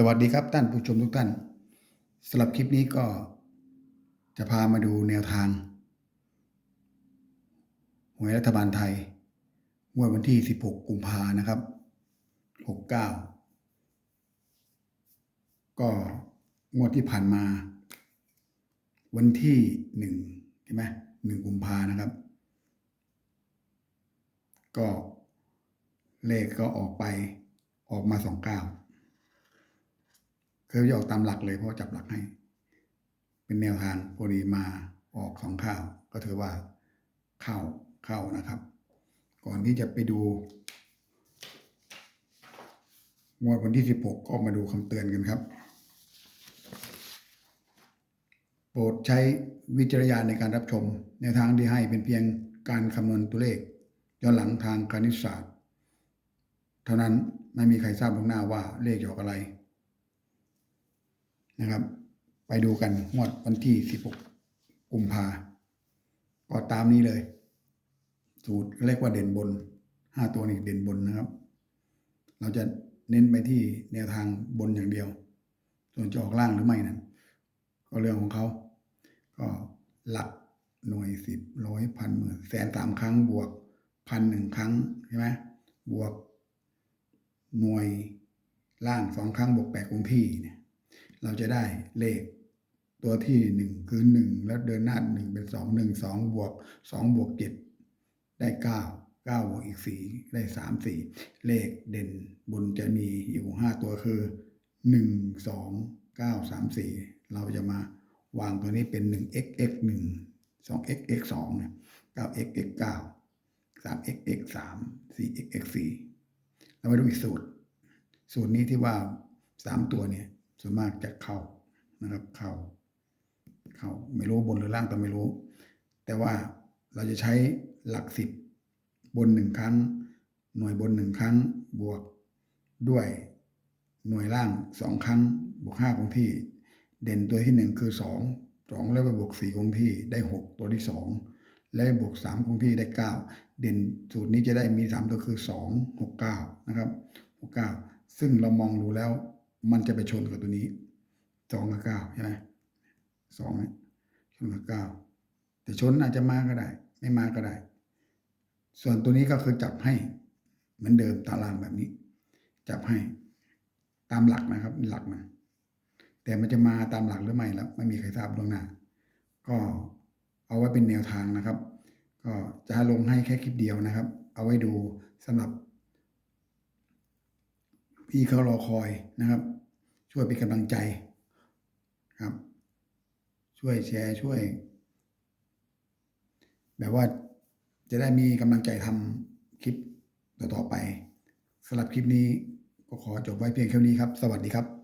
สวัสดีครับท่านผู้ชมทุกท่านสำหรับคลิปนี้ก็จะพามาดูแนวทางหวยรัฐบาลไทยงวดวันที่ 16 กุมภานะครับ 69 ก็งวดที่ผ่านมา วันที่หนึ่งใช่ไหมหนึ่งกุมภานะครับ ก็เลขก็ออกไปออกมาสองเก้า คือจะออกตามหลักเลยเพราะาจับหลักให้ เป็นแนวทางพอดีมาออกสองข้าว ก็ถือว่าเข้าเข้านะครับ ก่อนที่จะไปดูงวดวันที่16ก็มาดูคำเตือนกันครับ โปรดใช้วิจารณญาณในการรับชม แนวทางที่ให้เป็นเพียงการคำนวณตัวเลขย้อนหลังทางคณิตศาสตร์ เท่านั้นไม่มีใครทราบล่วงหน้าว่าเลขจะออกอะไร นะครับ ไปดูกันงวดวันที่ 16 กุมภาก็ตามนี้เลย สูตรเรียกว่าเด่นบน 5 ตัวนี้เด่นบนนะครับ เราจะเน้นไปที่แนวทางบนอย่างเดียว ส่วนจะออกล่างหรือไม่นั้น ก็เรื่องของเขา ก็หลักหน่วยสิบร้อยพันหมื่นแสนสามครั้งบวกพันหนึ่งครั้งใช่ไหมบวกหน่วยล่างสองครั้งบวกแปดคงที่เนี่ย เราจะได้เลขตัวที่หนึ่งคือหนึ่งแล้วเดินหน้าหนึ่งเป็นสองหนึ่งสองบวกสองบวกเจ็ดได้เก้าเก้าบวกอีกสี่ได้สามสี่เลขเด่นบนจะมีอยู่ห้าตัวคือหนึ่งสองเก้าสามสี่เราจะมาวางตัวนี้เป็นหนึ่ง x x หนึ่งสอง x x สองเนี่ยเก้า x x เก้าสาม x x สามสี่ x x สี่เรามาดูอีกสูตร สูตรนี้ที่ว่าสามตัวเนี่ย ส่วนมากจะเข้านะครับ เข้า เข้าไม่รู้บนหรือล่างก็ไม่รู้ แต่ว่าเราจะใช้หลักสิบบนหนึ่งครั้ง หน่วยบนหนึ่งครั้ง บวกด้วยหน่วยล่างสองครั้ง บวกห้าคงที่ เด่นตัวที่หนึ่งคือสองสองแล้วไปบวกสี่คงที่ได้หกตัวที่สองและบวกสามคงที่ได้เก้าเด่นสูตรนี้จะได้มีสามตัวคือสองหกเก้านะครับหกเก้าซึ่งเรามองดูแล้ว มันจะไปชนกับตัวนี้สองกับเก้าใช่ไหมสองเนี่ยชนกับเก้าแต่ชนอาจจะมาก็ได้ ไม่มาก็ได้ ส่วนตัวนี้ก็คือจับให้ เหมือนเดิมตารางแบบนี้ จับให้ตามหลักนะครับ หลักมันแต่มันจะมาตามหลักหรือไม่แล้วไม่มีใครทราบล่วงหน้า ก็เอาไว้เป็นแนวทางนะครับ ก็จะลงให้แค่คลิปเดียวนะครับ เอาไว้ดูสำหรับ พี่เขารอคอยนะครับ ช่วยเป็นกำลังใจครับ ช่วยแชร์ช่วย แบบว่าจะได้มีกำลังใจทำคลิปต่อๆไปสำหรับคลิปนี้ก็ขอจบไว้เพียงแค่นี้ครับ สวัสดีครับ